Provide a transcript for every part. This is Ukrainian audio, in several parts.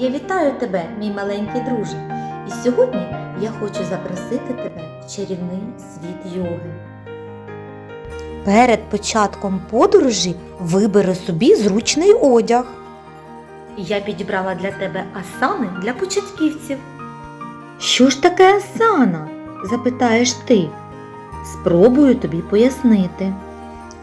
Я вітаю тебе, мій маленький друже. І сьогодні я хочу запросити тебе в чарівний світ йоги. Перед початком подорожі вибери собі зручний одяг. Я підібрала для тебе асани для початківців. Що ж таке асана? запитаєш ти. Спробую тобі пояснити.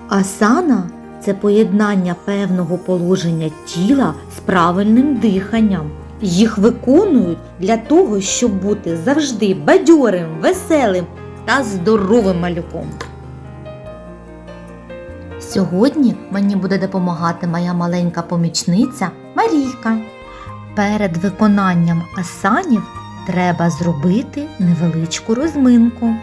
Асана це поєднання певного положення тіла з правильним диханням. Їх виконують для того, щоб бути завжди бадьорим, веселим та здоровим малюком. Сьогодні мені буде допомагати моя маленька помічниця Марійка. Перед виконанням асанів треба зробити невеличку розминку.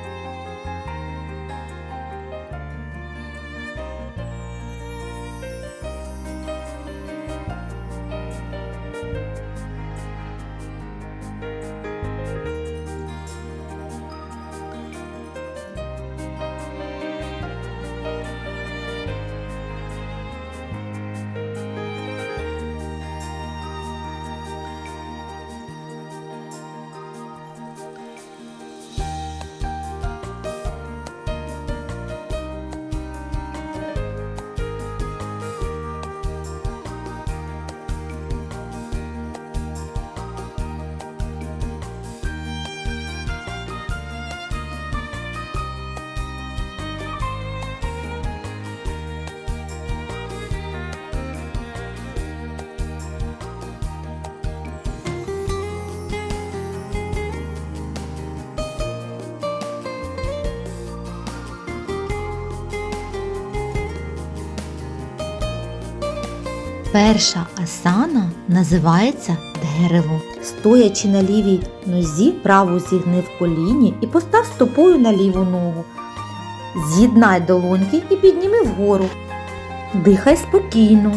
Перша асана називається дерево. Стоячи на лівій нозі, праву зігни в коліні і постав стопою на ліву ногу. З'єднай долоньки і підніми вгору. Дихай спокійно.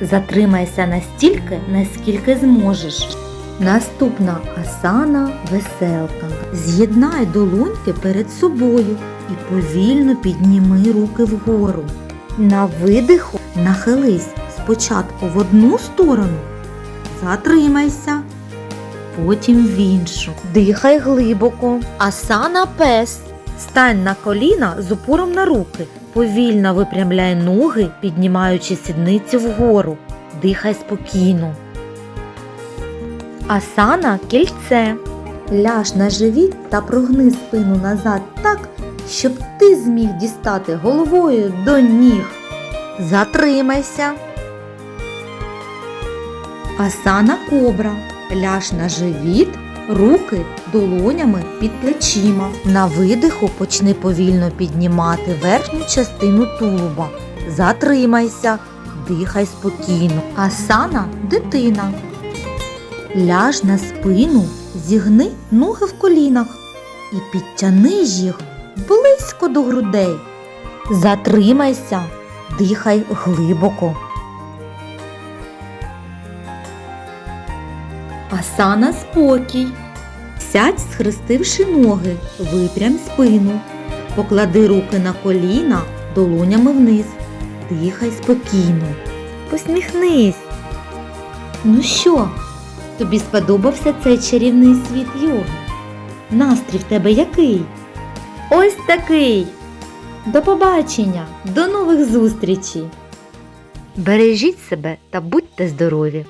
Затримайся настільки, наскільки зможеш. Наступна асана веселка. З'єднай долоньки перед собою і повільно підніми руки вгору. На видиху нахились спочатку в одну сторону, затримайся, потім в іншу. Дихай глибоко. Асана пес. Стань на коліна з упором на руки. Повільно випрямляй ноги, піднімаючи сідницю вгору. Дихай спокійно. Асана кільце. Ляж на живіт та прогни спину назад так, щоб ти зміг дістати головою до ніг. Затримайся. Асана кобра. Ляж на живіт, руки долонями під плечима. На видиху почни повільно піднімати верхню частину тулуба. Затримайся, дихай спокійно. Асана дитина. Ляж на спину, зігни ноги в колінах і підтяни їх близько до грудей. Затримайся, дихай глибоко. Асана спокій. Сядь, схрестивши ноги, випрям спину. Поклади руки на коліна долонями вниз. Дихай спокійно. Посміхнись. Ну що, тобі сподобався цей чарівний світ йоги? Настрій в тебе який? Ось такий. До побачення, до нових зустрічей. Бережіть себе та будьте здорові!